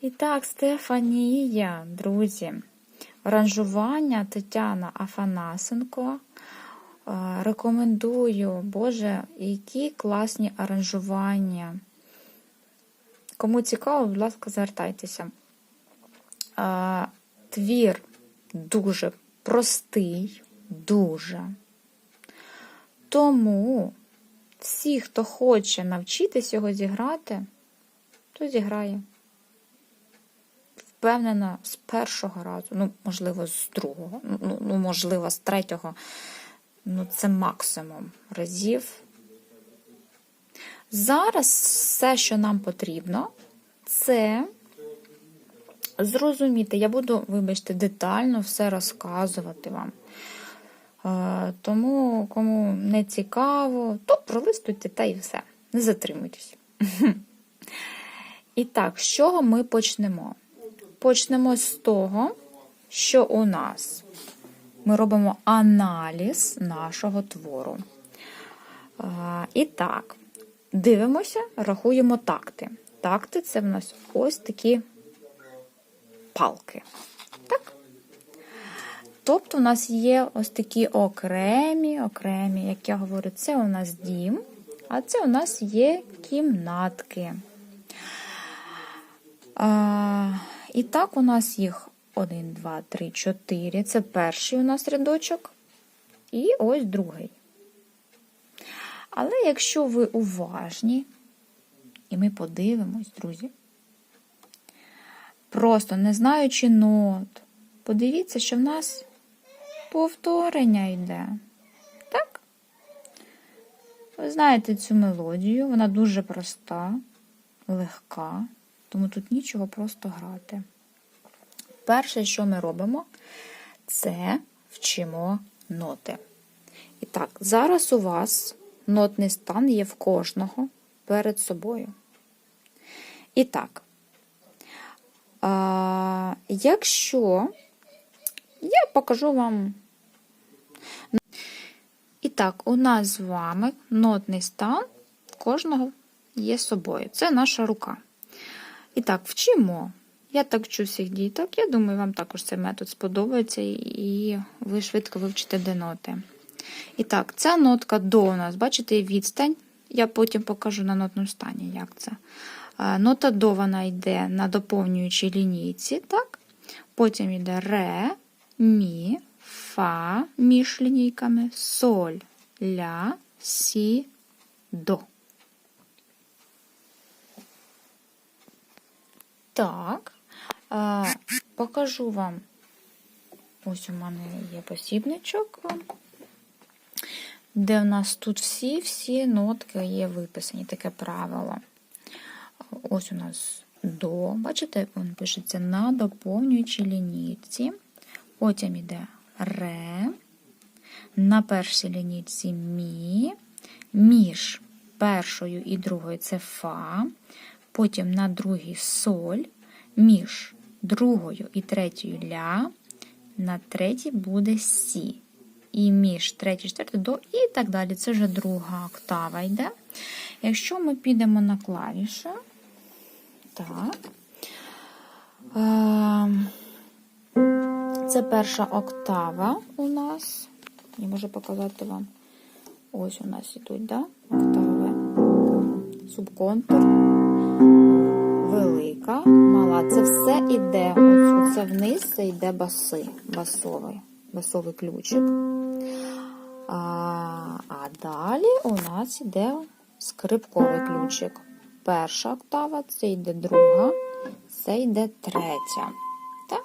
І так, Стефанія, друзі, аранжування Тетяна Афанасенко. Е, Рекомендую, Боже, які класні аранжування. Кому цікаво, будь ласка, звертайтеся. Е, Твір дуже простий, дуже. Тому всі, хто хоче навчитись його зіграти, то зіграє. Впевнена, з першого разу, ну, можливо, з другого, ну, ну можливо, з третього. Ну, це максимум разів. Зараз все, що нам потрібно, це зрозуміти. Я буду, вибачте, детально все розказувати вам. Е, Тому, кому не цікаво, то пролистуйте та і все. Не затримуйтесь. І так, з чого ми почнемо? Почнемо з того, що у нас ми робимо аналіз нашого твору. І так, дивимося, рахуємо такти. Такти це в нас ось такі палки. Так? Тобто, у нас є ось такі окремі, окремі, як я говорю, це у нас дім, а це у нас є кімнатки. А, І так, у нас їх 1, 2, 3, 4. Це перший у нас рядочок. І ось другий. Але якщо ви уважні, і ми подивимось, друзі, просто не знаючи нот, подивіться, що в нас повторення йде. Так? Ви знаєте цю мелодію, вона дуже проста, легка, тому тут нічого просто грати. Перше, що ми робимо, це вчимо ноти. І так, зараз у вас нотний стан є в кожного перед собою. І так, а, якщо я покажу вам. І так, у нас з вами нотний стан кожного є собою. Це наша рука. І так, вчимо. Я так вчу всіх діток. Я думаю, вам також цей метод сподобається, і ви швидко вивчите де ноти. І так, ця нотка до у нас, бачите, відстань. Я потім покажу на нотному стані, як це. Нота до вона йде на доповнюючій лінійці. так? Потім йде ре, мі, фа між лінійками, соль, ля, сі, до. Так, покажу вам. Ось у мене є посібничок, де в нас тут всі-всі нотки є виписані, таке правило. Ось у нас до, бачите, він пишеться на доповнюючій лінійці. Потім йде ре, на першій лінійці мі, між першою і другою це фа, потім на другій соль, між другою і третьою ля, на третій буде сі. І між третій, четвертою до, і так далі. Це вже друга октава йде. Якщо ми підемо на клавіші, так. Ем, це перша октава у нас. Я можу показати вам. Ось у нас ідуть, да? Октави. Субконтур. Велика, мала. Це все іде. Ось це вниз, це йде баси. Басовий. Басовий ключик. А, а далі у нас йде скрипковий ключик. Перша октава, це йде друга, це йде третя. Так?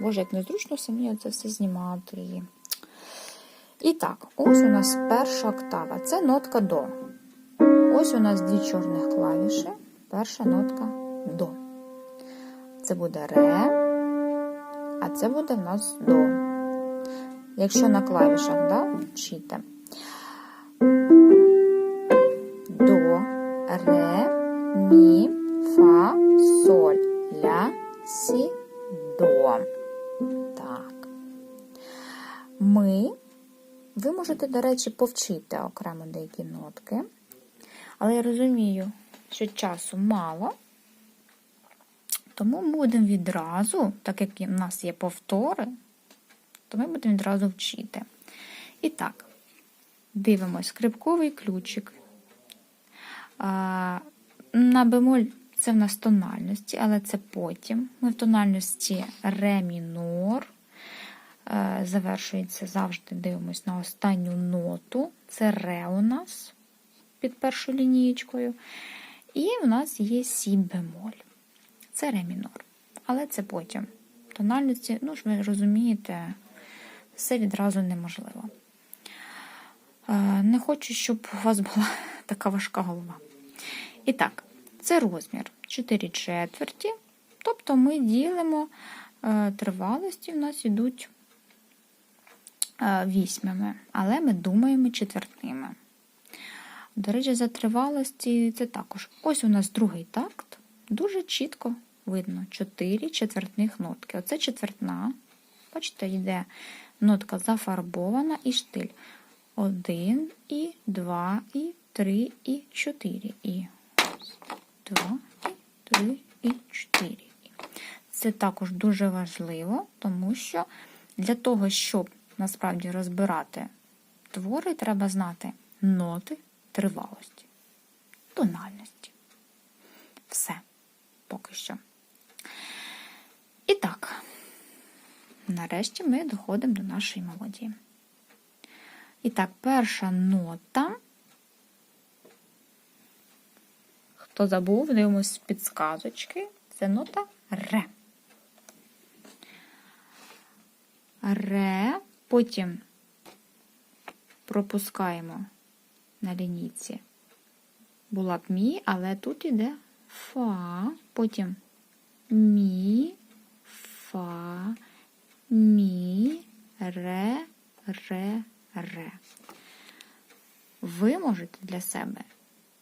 Боже, як незручно самі це все знімати. її. І так, ось у нас перша октава. Це нотка до. Ось у нас дві чорних клавіші. Перша нотка до. Це буде ре, а це буде в нас до. Якщо на клавішах, да, вчите. До, ре, мі, фа, соль, ля, сі, до. Так. Ми, ви можете, до речі, повчити окремо деякі нотки. Але я розумію, що часу мало. Тому ми будемо відразу, так як у нас є повтори, то ми будемо відразу вчити. І так, дивимось скрипковий ключик. На бемоль це в нас тональності, але це потім. Ми в тональності ре мінор. Е, Завершується завжди, дивимось на останню ноту. Це ре у нас під першою лінієчкою. І у нас є сі бемоль. Це ре мінор. Але це потім. Тональності, ну ж ви розумієте, все відразу неможливо. Е, Не хочу, щоб у вас була така важка голова. І так, це розмір 4 четверті. Тобто ми ділимо е, тривалості, у нас йдуть е, вісьмими, але ми думаємо четвертними. До речі, за тривалості це також. Ось у нас другий такт. Дуже чітко видно 4 четвертних нотки. Оце четвертна. Бачите, йде нотка зафарбована і штиль. 1, і 2, і 3, і 4. І 2, і 3, і 4. Це також дуже важливо, тому що для того, щоб насправді розбирати твори, треба знати ноти тривалості, тональності. Все поки що. І так, нарешті ми доходимо до нашої мелодії. І так, перша нота. Хто забув, дивимось підсказочки. Це нота ре. Ре, потім пропускаємо на лінійці. Була б мі, але тут іде фа, потім мі, фа, мі, ре, ре, ре. Ви можете для себе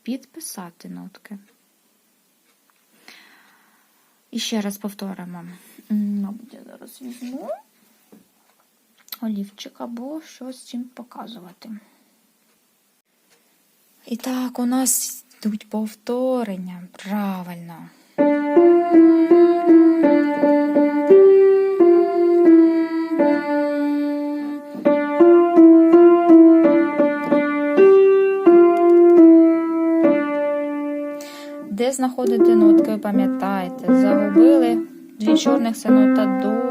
підписати нотки. І ще раз повторимо. Мабуть, я зараз візьму олівчик або щось з чим показувати. І так, у нас йдуть повторення. Правильно. Де знаходити нотки, ви пам'ятаєте? Загубили дві чорних це нота до.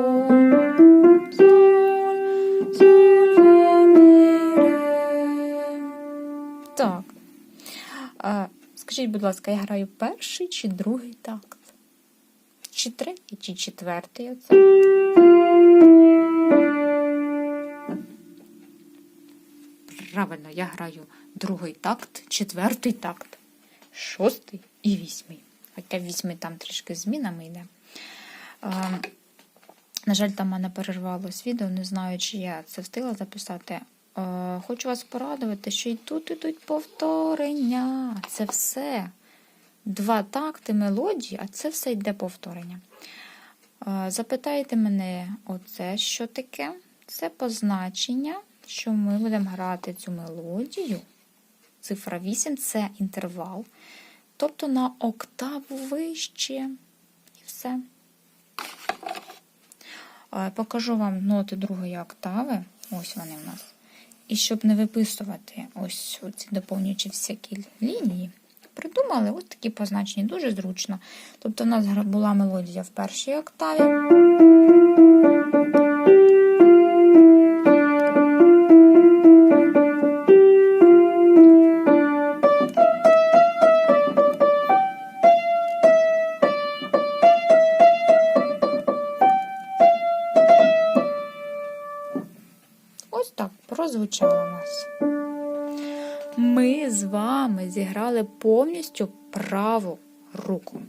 Скажіть, будь ласка, я граю перший чи другий такт? Чи третій, чи четвертий оце? Правильно, я граю другий такт, четвертий такт, шостий і вісьмий. Хоча вісьмий там трішки змінами йде. Е, на жаль, там мене перервалось відео, не знаю, чи я це встигла записати. Е, хочу вас порадувати, що і тут ідуть повторення. Це все. Два такти мелодії, а це все йде повторення. Е, запитайте мене, оце що таке? Це позначення, що ми будемо грати цю мелодію. Цифра 8 це інтервал. Тобто на октаву вище. І все. Е, Покажу вам ноти другої октави. Ось вони в нас. І щоб не виписувати ось ці доповнюючі всякі лінії, придумали ось такі позначення, дуже зручно. Тобто, у нас була мелодія в першій октаві. Прозвучало у нас. Ми з вами зіграли повністю праву руку.